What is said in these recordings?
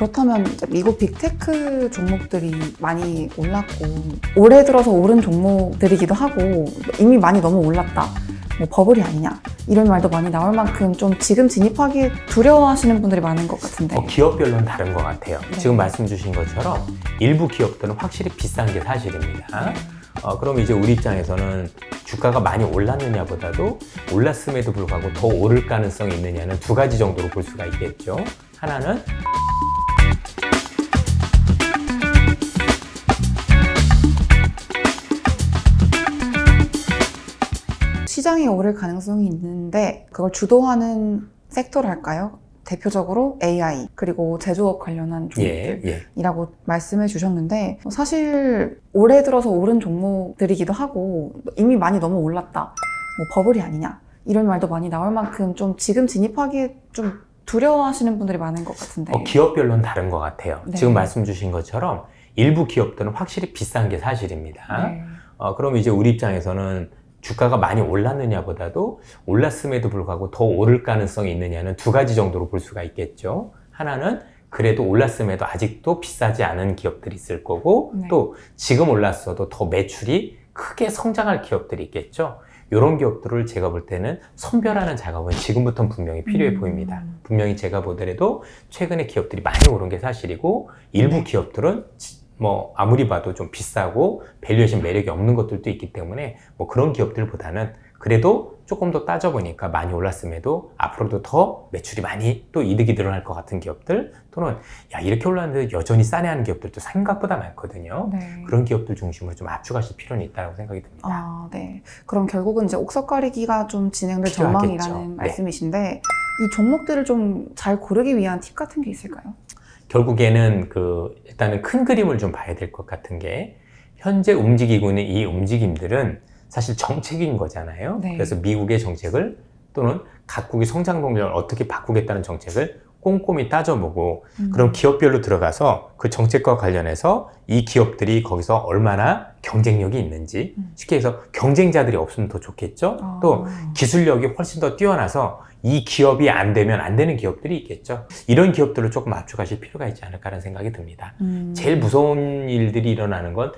그렇다면 미국 빅테크 종목들이 많이 올랐고 올해 들어서 오른 종목들이기도 하고 이미 많이 너무 올랐다. 뭐 버블이 아니냐 이런 말도 많이 나올 만큼 좀 지금 진입하기 두려워하시는 분들이 많은 것 같은데 어, 기업별로는 다른 것 같아요. 네. 지금 말씀 주신 것처럼 일부 기업들은 확실히 비싼 게 사실입니다. 어, 그럼 이제 우리 입장에서는 주가가 많이 올랐느냐보다도 올랐음에도 불구하고 더 오를 가능성이 있느냐는 두 가지 정도로 볼 수가 있겠죠. 하나는 시장이 오를 가능성이 있는데 그걸 주도하는 섹터랄까요? 대표적으로 AI 그리고 제조업 관련한 종목들 예, 예. 이라고 말씀해 주셨는데 사실 올해 들어서 오른 종목들이기도 하고 이미 많이 너무 올랐다 뭐 버블이 아니냐 이런 말도 많이 나올 만큼 좀 지금 진입하기 좀 두려워하시는 분들이 많은 것 같은데 어, 기업별로는 다른 것 같아요. 네. 지금 말씀 주신 것처럼 일부 기업들은 확실히 비싼 게 사실입니다. 네. 어, 그럼 이제 우리 입장에서는 주가가 많이 올랐느냐 보다도 올랐음에도 불구하고 더 오를 가능성이 있느냐는 두 가지 정도로 볼 수가 있겠죠. 하나는 그래도 올랐음에도 아직도 비싸지 않은 기업들이 있을 거고 네. 또 지금 올랐어도 더 매출이 크게 성장할 기업들이 있겠죠. 이런 기업들을 제가 볼 때는 선별하는 작업은 지금부터 분명히 필요해 음. 보입니다. 분명히 제가 보더라도 최근에 기업들이 많이 오른 게 사실이고 일부 네. 기업들은 지- 뭐 아무리 봐도 좀 비싸고 밸류에이션 매력이 없는 것들도 있기 때문에 뭐 그런 기업들보다는 그래도 조금 더 따져보니까 많이 올랐음에도 앞으로도 더 매출이 많이 또 이득이 늘어날 것 같은 기업들 또는 야 이렇게 올랐는데 여전히 싸네 하는 기업들도 생각보다 많거든요. 네. 그런 기업들 중심으로 좀 압축하실 필요는 있다고 생각이 듭니다. 아, 네. 그럼 결국은 이제 옥석 가리기가 좀 진행될 필요하겠죠. 전망이라는 네. 말씀이신데 이 종목들을 좀 잘 고르기 위한 팁 같은 게 있을까요? 결국에는 그 일단은 큰 그림을 좀 봐야 될 것 같은 게 현재 움직이고 있는 이 움직임들은 사실 정책인 거잖아요. 네. 그래서 미국의 정책을 또는 각국의 성장 동력을 어떻게 바꾸겠다는 정책을 꼼꼼히 따져보고 음. 그럼 기업별로 들어가서 그 정책과 관련해서 이 기업들이 거기서 얼마나 경쟁력이 있는지 음. 쉽게 해서 경쟁자들이 없으면 더 좋겠죠. 아. 또 기술력이 훨씬 더 뛰어나서 이 기업이 안 되면 안 되는 기업들이 있겠죠. 이런 기업들을 조금 압축하실 필요가 있지 않을까라는 생각이 듭니다. 음. 제일 무서운 일들이 일어나는 건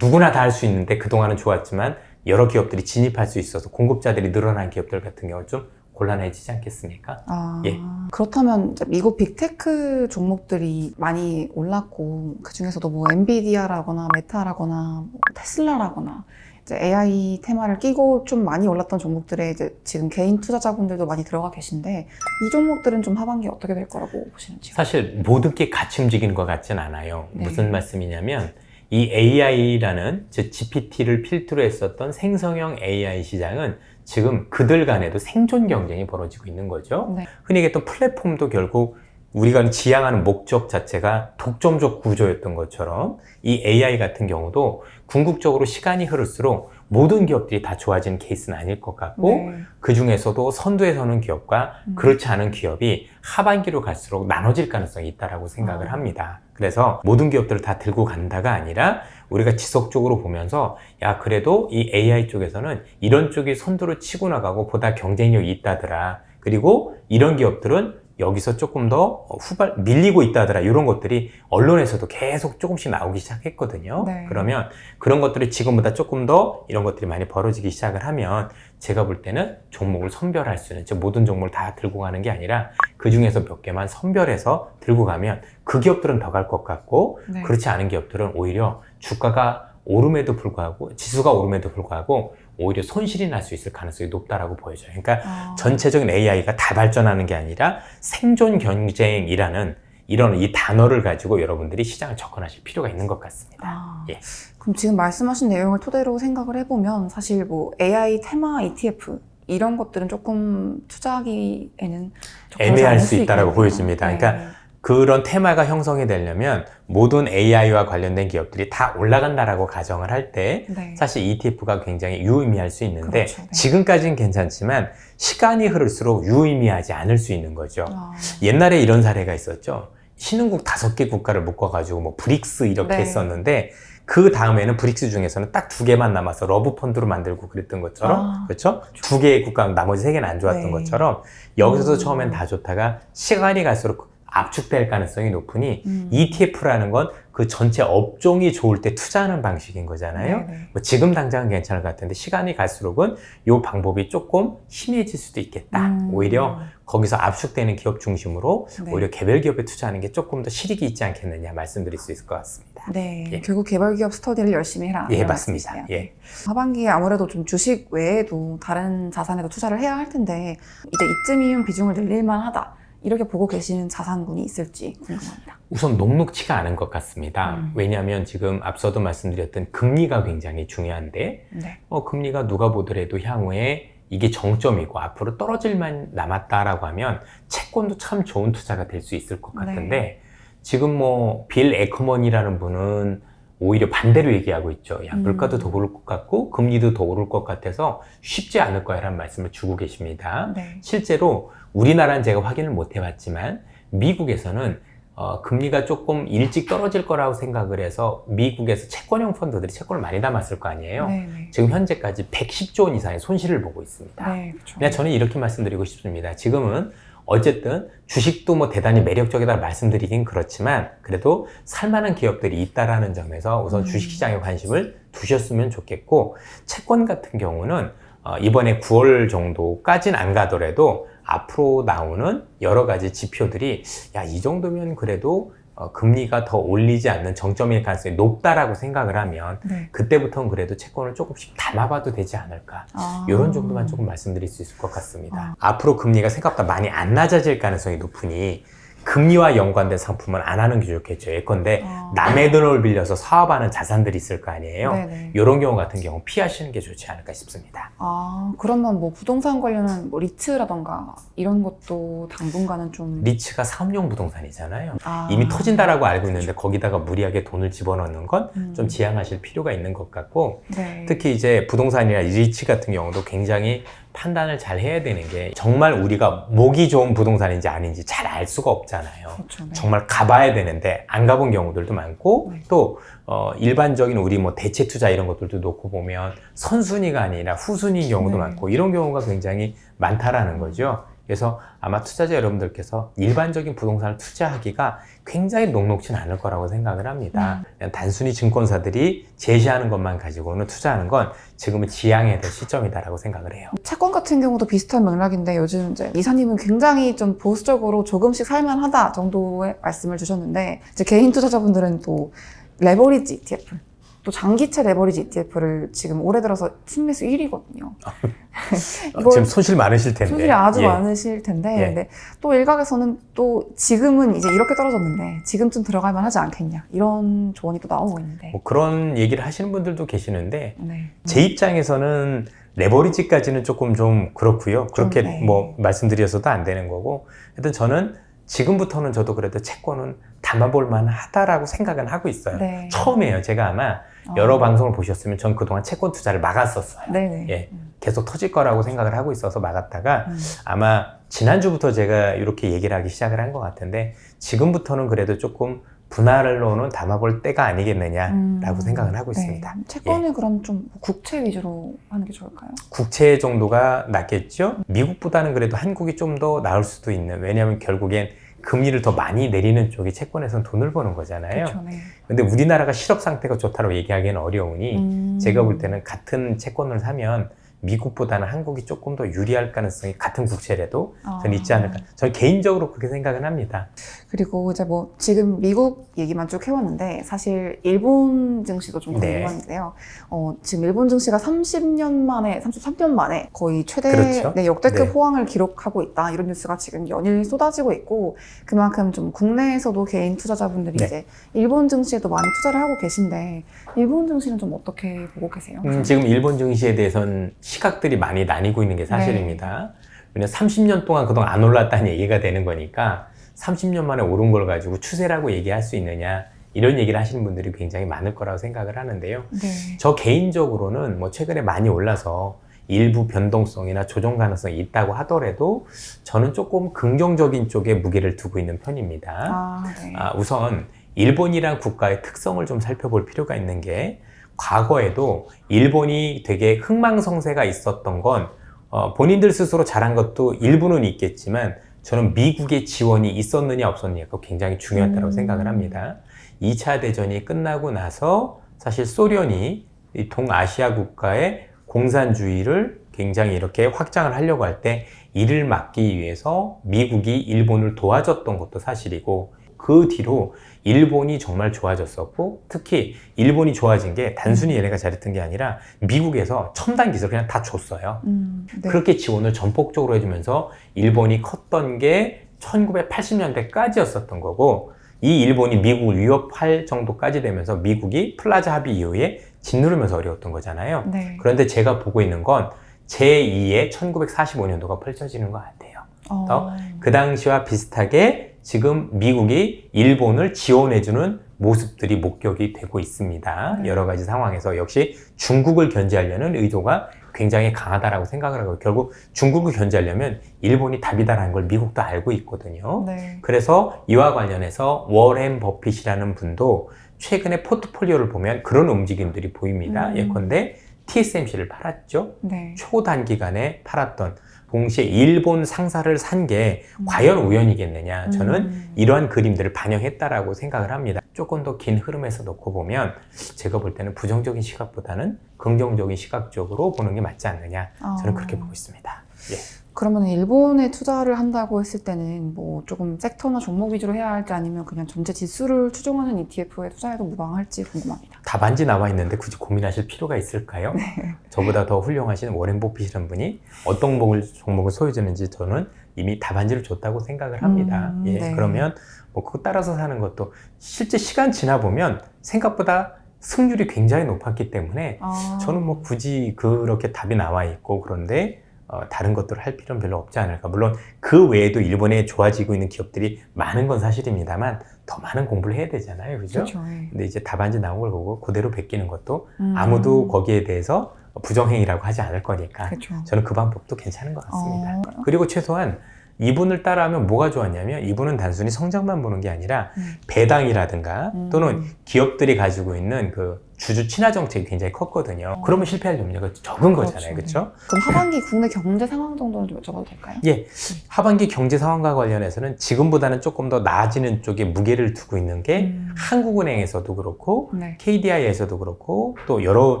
누구나 다 할 수 있는데 그동안은 좋았지만 여러 기업들이 진입할 수 있어서 공급자들이 늘어난 기업들 같은 경우 좀 곤란해지지 않겠습니까? 아, 예. 그렇다면 미국 빅테크 종목들이 많이 올랐고 그 중에서도 뭐 엔비디아라거나 메타라거나 뭐 테슬라라거나 이제 AI 테마를 끼고 좀 많이 올랐던 종목들에 이제 지금 개인 투자자분들도 많이 들어가 계신데 이 종목들은 좀 하반기 어떻게 될 거라고 보시는지요? 사실 모든 게 같이 움직이는 것 같진 않아요. 네. 무슨 말씀이냐면 이 AI라는 즉 GPT를 필두로 했었던 생성형 AI 시장은 지금 그들 간에도 생존 경쟁이 벌어지고 있는 거죠. 네. 흔히 얘기했던 플랫폼도 결국 우리가 지향하는 목적 자체가 독점적 구조였던 것처럼 이 AI 같은 경우도 궁극적으로 시간이 흐를수록 모든 기업들이 다 좋아지는 케이스는 아닐 것 같고 네. 그 중에서도 선두에 서는 기업과 음. 그렇지 않은 기업이 하반기로 갈수록 나눠질 가능성이 있다라고 생각을 아. 합니다. 그래서 모든 기업들을 다 들고 간다가 아니라 우리가 지속적으로 보면서 야 그래도 이 AI 쪽에서는 이런 쪽이 선두로 치고 나가고 보다 경쟁력이 있다더라. 그리고 이런 기업들은 여기서 조금 더 후발 밀리고 있다더라 이런 것들이 언론에서도 계속 조금씩 나오기 시작했거든요. 네. 그러면 그런 것들이 지금보다 조금 더 이런 것들이 많이 벌어지기 시작을 하면 제가 볼 때는 종목을 선별할 수 있는 즉 모든 종목을 다 들고 가는 게 아니라 그 중에서 몇 개만 선별해서 들고 가면 그 기업들은 더 갈 것 같고 네. 그렇지 않은 기업들은 오히려 주가가 오름에도 불구하고 지수가 오름에도 불구하고 오히려 손실이 날 수 있을 가능성이 높다라고 보여져요. 그러니까 아. 전체적인 AI가 다 발전하는 게 아니라 생존 경쟁이라는 이런 이 단어를 가지고 여러분들이 시장을 접근하실 필요가 있는 것 같습니다. 아, 예. 그럼 지금 말씀하신 내용을 토대로 생각을 해보면 사실 뭐 AI 테마 ETF 이런 것들은 조금 투자하기에는 애매할 수 있다라고. 보여집니다. 그러니까 그런 테마가 형성이 되려면 모든 AI와 관련된 기업들이 다 올라간다라고 가정을 할때 네. 사실 ETF가 굉장히 유의미할 수 있는데 그렇죠, 네. 지금까지는 괜찮지만 시간이 흐를수록 유의미하지 않을 수 있는 거죠. 아, 옛날에 이런 사례가 있었죠. 신흥국 다섯 개 국가를 묶어가지고 뭐 브릭스 이렇게 네. 했었는데 그 다음에는 브릭스 중에서는 딱 두 개만 남아서 러브 펀드로 만들고 그랬던 것처럼 아, 그렇죠? 두 개의 국가 나머지 세 개는 안 좋았던 네. 것처럼 여기서도 음. 처음엔 다 좋다가 시간이 갈수록 압축될 가능성이 높으니 음. ETF라는 건 그 전체 업종이 좋을 때 투자하는 방식인 거잖아요. 네네. 뭐 지금 당장은 괜찮을 것 같은데 시간이 갈수록은 이 방법이 조금 심해질 수도 있겠다. 음. 오히려 거기서 압축되는 기업 중심으로 네. 오히려 개별 기업에 투자하는 게 조금 더 실익이 있지 않겠느냐 말씀드릴 수 있을 것 같습니다. 네, 예. 결국 개발 기업 스터디를 열심히 해라. 예, 맞습니다. 예. 하반기에 아무래도 좀 주식 외에도 다른 자산에도 투자를 해야 할 텐데 이제 이쯤이면 비중을 늘릴만 하다. 이렇게 보고 계시는 자산군이 있을지 궁금합니다. 우선 녹록치가 않은 것 같습니다. 음. 왜냐하면 지금 앞서도 말씀드렸던 금리가 굉장히 중요한데 네. 어, 금리가 누가 보더라도 향후에 이게 정점이고 앞으로 떨어질만 남았다라고 하면 채권도 참 좋은 투자가 될 수 있을 것 같은데 네. 지금 뭐 빌 에커먼이라는 분은 오히려 반대로 얘기하고 있죠. 야, 음. 물가도 더 오를 것 같고 금리도 더 오를 것 같아서 쉽지 않을 거야라는 말씀을 주고 계십니다. 네. 실제로 우리나라는 제가 확인을 못 해봤지만 미국에서는 어, 금리가 조금 일찍 떨어질 거라고 생각을 해서 미국에서 채권형 펀드들이 채권을 많이 담았을 거 아니에요. 네, 네. 지금 현재까지 110조 원 이상의 손실을 보고 있습니다. 네, 그렇죠. 그냥 저는 이렇게 말씀드리고 싶습니다. 지금은 어쨌든 주식도 뭐 대단히 매력적이다 말씀드리긴 그렇지만 그래도 살만한 기업들이 있다라는 점에서 우선 음. 주식시장에 관심을 두셨으면 좋겠고 채권 같은 경우는 어, 이번에 9월 정도까지는 안 가더라도 앞으로 나오는 여러 가지 지표들이 야 이 정도면 그래도 어, 금리가 더 올리지 않는 정점일 가능성이 높다라고 생각을 하면 네. 그때부터는 그래도 채권을 조금씩 담아봐도 되지 않을까 아. 이런 정도만 조금 말씀드릴 수 있을 것 같습니다. 앞으로 금리가 생각보다 많이 안 낮아질 가능성이 높으니 금리와 연관된 상품은 안 하는 게 좋겠죠. 예컨대 아. 남의 돈을 빌려서 사업하는 자산들이 있을 거 아니에요. 네네. 이런 경우 같은 경우 피하시는 게 좋지 않을까 싶습니다. 아, 그러면 뭐 부동산 관련한 뭐 리츠라던가 이런 것도 당분간은 좀 리츠가 사업용 부동산이잖아요. 아. 이미 터진다라고 알고 있는데 거기다가 무리하게 돈을 집어넣는 건좀 음. 지양하실 필요가 있는 것 같고 네. 특히 이제 부동산이나 리츠 같은 경우도 굉장히 판단을 잘 해야 되는 게 정말 우리가 목이 좋은 부동산인지 아닌지 잘 알 수가 없잖아요. 그렇죠. 네. 정말 가봐야 되는데 안 가본 경우들도 많고 네. 또 어, 일반적인 우리 뭐 대체 투자 이런 것들도 놓고 보면 선순위가 아니라 후순위인 경우도 네. 많고 이런 경우가 굉장히 많다라는 거죠. 그래서 아마 투자자 여러분들께서 일반적인 부동산을 투자하기가 굉장히 녹록진 않을 거라고 생각을 합니다. 음. 단순히 증권사들이 제시하는 것만 가지고는 투자하는 건 지금은 지양해야 될 시점이다라고 생각을 해요. 채권 같은 경우도 비슷한 맥락인데 요즘 이제 이사님은 굉장히 좀 보수적으로 조금씩 살만하다 정도의 말씀을 주셨는데 이제 개인 투자자분들은 또 레버리지 ETF 또 장기채 레버리지 ETF를 지금 올해 들어서 순매수 1위거든요. 어, 이걸 지금 손실 많으실 텐데. 손실이 아주 예. 많으실 텐데 예. 근데 또 일각에서는 또 지금은 이제 이렇게 떨어졌는데 지금쯤 들어갈만 하지 않겠냐 이런 조언이 또 나오고 있는데 뭐 그런 얘기를 하시는 분들도 계시는데 네. 제 입장에서는 레버리지까지는 조금 좀 그렇고요. 그렇게 네. 뭐 말씀드려서도 안 되는 거고. 하여튼 저는 지금부터는 저도 그래도 채권은 담아볼 만하다라고 생각은 하고 있어요. 네. 처음이에요. 제가 아마 어. 여러 방송을 보셨으면 전 그동안 채권 투자를 막았었어요. 네네. 예. 음. 계속 터질 거라고 생각을 하고 있어서 막았다가 음. 아마 지난주부터 제가 이렇게 얘기를 하기 시작을 한 것 같은데 지금부터는 그래도 조금 분할로는 담아볼 때가 아니겠느냐라고 음. 생각을 하고 네. 있습니다. 채권을 그럼 좀 국채 위주로 하는 게 좋을까요? 국채 정도가 낫겠죠? 미국보다는 그래도 한국이 좀 더 나을 수도 있는 왜냐하면 결국엔 금리를 더 많이 내리는 쪽이 채권에서는 돈을 버는 거잖아요. 그렇죠. 네. 근데 우리나라가 실업 상태가 좋다고 얘기하기는 어려우니 음. 제가 볼 때는 같은 채권을 사면 미국보다는 한국이 조금 더 유리할 가능성이 같은 국채라도 저는 있지 아. 않을까. 저는 개인적으로 그렇게 생각은 합니다. 그리고 이제 뭐 지금 미국 얘기만 쭉 해왔는데 사실 일본 증시도 좀 네. 궁금한데요. 어, 지금 일본 증시가 30년 만에, 33년 만에 거의 최대 그렇죠. 네, 역대급 네. 호황을 기록하고 있다. 이런 뉴스가 지금 연일 쏟아지고 있고 그만큼 좀 국내에서도 개인 투자자분들이 네. 이제 일본 증시에도 많이 투자를 하고 계신데 일본 증시는 좀 어떻게 보고 계세요? 음, 지금 일본 증시에 대해서는 시각들이 많이 나뉘고 있는 게 사실입니다. 왜냐면 30년 동안 그동안 안 올랐다는 얘기가 되는 거니까 30년 만에 오른 걸 가지고 추세라고 얘기할 수 있느냐 이런 얘기를 하시는 분들이 굉장히 많을 거라고 생각을 하는데요. 네. 저 개인적으로는 뭐 최근에 많이 올라서 일부 변동성이나 조정 가능성이 있다고 하더라도 저는 조금 긍정적인 쪽에 무게를 두고 있는 편입니다. 아, 네. 아, 우선 일본이란 국가의 특성을 좀 살펴볼 필요가 있는 게 과거에도 일본이 되게 흥망성쇠가 있었던 건 어, 본인들 스스로 잘한 것도 일부는 있겠지만 저는 미국의 지원이 있었느냐 없었느냐가 굉장히 중요하다고 음. 생각을 합니다. 2차 대전이 끝나고 나서 사실 소련이 이 동아시아 국가의 공산주의를 굉장히 이렇게 확장을 하려고 할 때 이를 막기 위해서 미국이 일본을 도와줬던 것도 사실이고 그 뒤로 일본이 정말 좋아졌었고 특히 일본이 좋아진 게 단순히 얘네가 잘했던 게 아니라 미국에서 첨단 기술 그냥 다 줬어요. 음, 네. 그렇게 지원을 전폭적으로 해주면서 일본이 컸던 게 1980년대까지였었던 거고 이 일본이 미국을 위협할 정도까지 되면서 미국이 플라자 합의 이후에 짓누르면서 어려웠던 거잖아요. 네. 그런데 제가 보고 있는 건 제2의 1945년도가 펼쳐지는 것 같아요. 어, 그 당시와 비슷하게 지금 미국이 일본을 지원해주는 모습들이 목격이 되고 있습니다. 네. 여러 가지 상황에서 역시 중국을 견제하려는 의도가 굉장히 강하다라고 생각을 하고 결국 중국을 견제하려면 일본이 답이다라는 걸 미국도 알고 있거든요. 네. 그래서 이와 관련해서 워렌 버핏이라는 분도 최근에 포트폴리오를 보면 그런 움직임들이 보입니다. 음. 예컨대 TSMC를 팔았죠. 네. 초단기간에 팔았던 동시에 일본 상사를 산게 음. 과연 우연이겠느냐 저는 음. 이러한 그림들을 반영했다라고 생각을 합니다 조금 더 긴 흐름에서 놓고 보면 제가 볼 때는 부정적인 시각보다는 긍정적인 시각적으로 보는 게 맞지 않느냐 저는 어. 그렇게 보고 있습니다 예. 그러면 일본에 투자를 한다고 했을 때는 뭐 조금 섹터나 종목 위주로 해야 할지 아니면 그냥 전체 지수를 추종하는 ETF에 투자해도 무방할지 궁금합니다. 답안지 나와 있는데 굳이 고민하실 필요가 있을까요? 네. 저보다 더 훌륭하신 워렌 버핏이라는 분이 어떤 종목을, 종목을 소유주는지 저는 이미 답안지를 줬다고 생각을 합니다. 음, 예, 네. 그러면 뭐 그거 따라서 사는 것도 실제 시간 지나 보면 생각보다 승률이 굉장히 높았기 때문에 아, 저는 뭐 굳이 그렇게 답이 나와 있고 그런데 어, 다른 것들을 할 필요는 별로 없지 않을까. 물론 그 외에도 일본에 좋아지고 있는 기업들이 많은 건 사실입니다만 더 많은 공부를 해야 되잖아요. 그죠? 그렇죠. 예. 근데 이제 답안지 나온 걸 보고 그대로 베끼는 것도 음. 아무도 거기에 대해서 부정행위라고 하지 않을 거니까 그렇죠. 저는 그 방법도 괜찮은 것 같습니다. 어, 그리고 최소한 이분을 따라하면 뭐가 좋았냐면 이분은 단순히 성적만 보는 게 아니라 음. 배당이라든가 음. 또는 기업들이 가지고 있는 그 주주 친화 정책이 굉장히 컸거든요. 어. 그러면 실패할 염려가 적은 그렇죠. 거잖아요. 그렇죠? 그럼 하반기 국내 경제 상황 정도는 좀 여쭤봐도 될까요? 예. 하반기 경제 상황과 관련해서는 지금보다는 조금 더 나아지는 쪽에 무게를 두고 있는 게 음. 한국은행에서도 그렇고 네. KDI에서도 그렇고 또 여러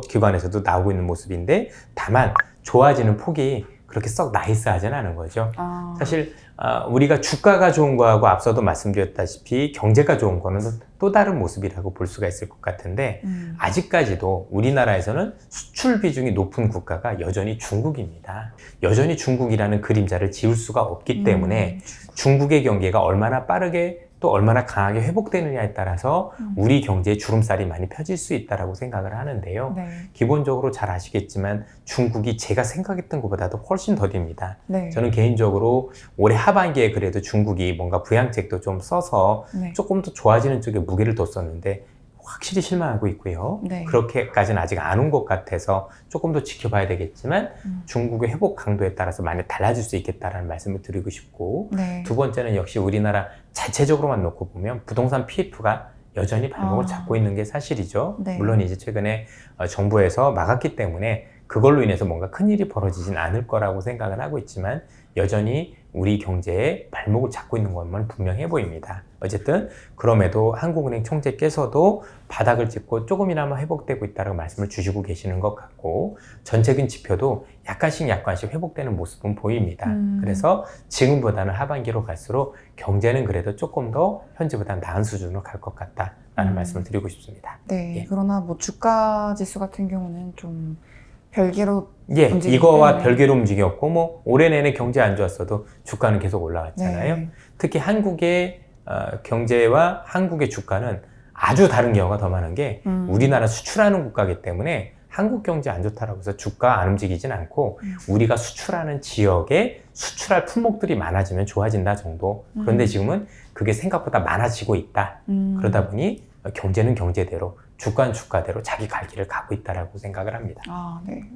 기관에서도 나오고 있는 모습인데 다만 좋아지는 폭이 그렇게 썩 나이스하지는 않은 거죠. 아, 사실 아, 우리가 주가가 좋은 거하고 앞서도 말씀드렸다시피 경제가 좋은 거는 또 다른 모습이라고 볼 수가 있을 것 같은데 음. 아직까지도 우리나라에서는 수출 비중이 높은 국가가 여전히 중국입니다. 여전히 중국이라는 그림자를 지울 수가 없기 때문에 음. 중국의 경계가 얼마나 빠르게 또 얼마나 강하게 회복되느냐에 따라서 음. 우리 경제에 주름살이 많이 펴질 수 있다라고 생각을 하는데요. 네. 기본적으로 잘 아시겠지만 중국이 제가 생각했던 것보다도 훨씬 더딥니다. 네. 저는 개인적으로 올해 하반기에 그래도 중국이 뭔가 부양책도 좀 써서 네. 조금 더 좋아지는 쪽에 무게를 뒀었는데 확실히 실망하고 있고요. 네. 그렇게까지는 아직 안 온 것 같아서 조금 더 지켜봐야 되겠지만 음. 중국의 회복 강도에 따라서 많이 달라질 수 있겠다라는 말씀을 드리고 싶고 네. 두 번째는 역시 우리나라 자체적으로만 놓고 보면 부동산 PF가 여전히 발목을 아. 잡고 있는 게 사실이죠. 네. 물론 이제 최근에 어, 정부에서 막았기 때문에 그걸로 인해서 뭔가 큰 일이 벌어지진 않을 거라고 생각을 하고 있지만 여전히 우리 경제에 발목을 잡고 있는 것만 분명해 보입니다. 어쨌든 그럼에도 한국은행 총재께서도 바닥을 짚고 조금이나마 회복되고 있다고 말씀을 주시고 계시는 것 같고 전체적인 지표도 약간씩 약간씩 회복되는 모습은 보입니다. 음. 그래서 지금보다는 하반기로 갈수록 경제는 그래도 조금 더 현재보다 나은 수준으로 갈 것 같다라는 음. 말씀을 드리고 싶습니다. 네. 예. 그러나 뭐 주가 지수 같은 경우는 좀 별개로 예, 이거와. 별개로 움직였고 뭐 올해 내내 경제 안 좋았어도 주가는 계속 올라왔잖아요. 네. 특히 한국의 어, 경제와 한국의 주가는 아주 다른 경우가 더 많은 게 음. 우리나라 수출하는 국가이기 때문에 한국 경제 안 좋다라고 해서 주가 안 움직이진 않고 음. 우리가 수출하는 지역에 수출할 품목들이 많아지면 좋아진다 정도. 그런데 음. 지금은 그게 생각보다 많아지고 있다. 음. 그러다 보니 경제는 경제대로 주가는 주가대로 자기 갈 길을 가고 있다라고 생각을 합니다. 아, 네.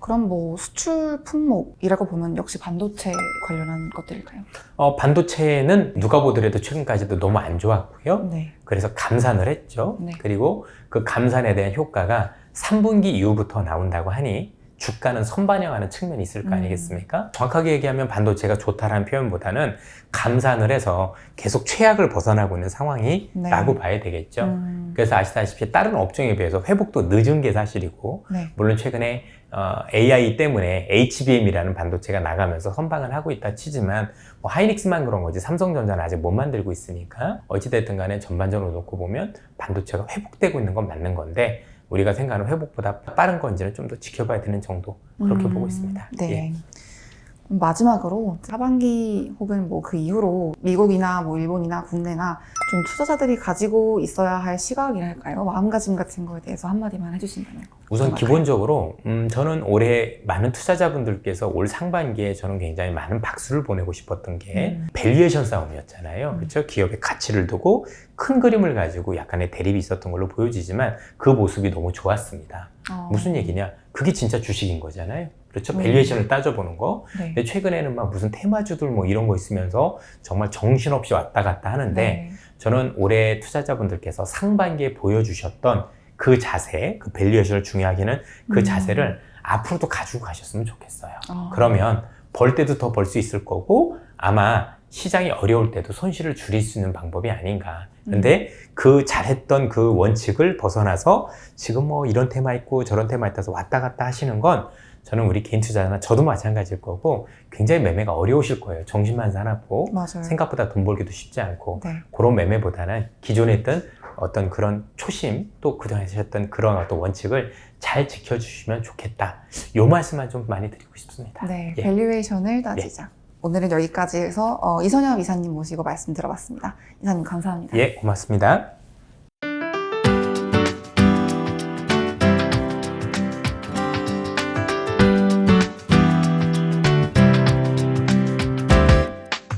그럼 뭐 수출 품목이라고 보면 역시 반도체 관련한 것들일까요? 어, 반도체는 누가 보더라도 최근까지도 너무 안 좋았고요. 네. 그래서 감산을 했죠. 네. 그리고 그 감산에 대한 효과가 3분기 이후부터 나온다고 하니 주가는 선반영하는 측면이 있을 거 음. 아니겠습니까? 정확하게 얘기하면 반도체가 좋다라는 표현보다는 감산을 해서 계속 최악을 벗어나고 있는 상황이라고 네. 봐야 되겠죠. 음, 그래서 아시다시피 다른 업종에 비해서 회복도 늦은 게 사실이고 네. 물론 최근에 어, AI 때문에 HBM이라는 반도체가 나가면서 선방을 하고 있다 치지만 뭐 하이닉스만 그런 거지 삼성전자는 아직 못 만들고 있으니까 어찌됐든 간에 전반적으로 놓고 보면 반도체가 회복되고 있는 건 맞는 건데 우리가 생각하는 회복보다 빠른 건지는 좀 더 지켜봐야 되는 정도 그렇게 음, 보고 있습니다. 네. 예. 마지막으로 하반기 혹은 뭐 그 이후로 미국이나 뭐 일본이나 국내나 좀 투자자들이 가지고 있어야 할 시각이랄까요? 마음가짐 같은 거에 대해서 한마디만 해주신다면. 우선? 기본적으로 음, 저는 올해 많은 투자자분들께서 올 상반기에 저는 굉장히 많은 박수를 보내고 싶었던 게 음. 밸류에이션 싸움이었잖아요. 음. 그렇죠? 기업의 가치를 두고 큰 그림을 가지고 약간의 대립이 있었던 걸로 보여지지만 그 모습이 너무 좋았습니다. 어, 무슨 얘기냐? 그게 진짜 주식인 거잖아요. 그렇죠? 음. 밸류에이션을 따져보는 거. 네. 근데 최근에는 막 무슨 테마주들 뭐 이런 거 있으면서 정말 정신없이 왔다 갔다 하는데 네. 저는 올해 투자자분들께서 상반기에 보여주셨던 그 자세, 그 밸류에이션을 중요하게는 그 음. 자세를 앞으로도 가지고 가셨으면 좋겠어요. 어, 그러면 벌 때도 더 벌 수 있을 거고 아마 시장이 어려울 때도 손실을 줄일 수 있는 방법이 아닌가. 근데 그 잘했던 그 원칙을 벗어나서 지금 뭐 이런 테마 있고 저런 테마 있다서 왔다 갔다 하시는 건 저는 우리 개인 투자자나 저도 마찬가지일 거고 굉장히 매매가 어려우실 거예요. 정신만 사납고 맞아요. 생각보다 돈 벌기도 쉽지 않고 네. 그런 매매보다는 기존에 있던 어떤 그런 초심 또 그동안 하셨던 그런 어떤 원칙을 잘 지켜주시면 좋겠다. 요 말씀만 좀 많이 드리고 싶습니다. 네, 예. 밸류에이션을 따지자. 오늘은 여기까지 해서 어, 이선엽 이사님 모시고 말씀 들어봤습니다. 이사님 감사합니다. 예, 고맙습니다.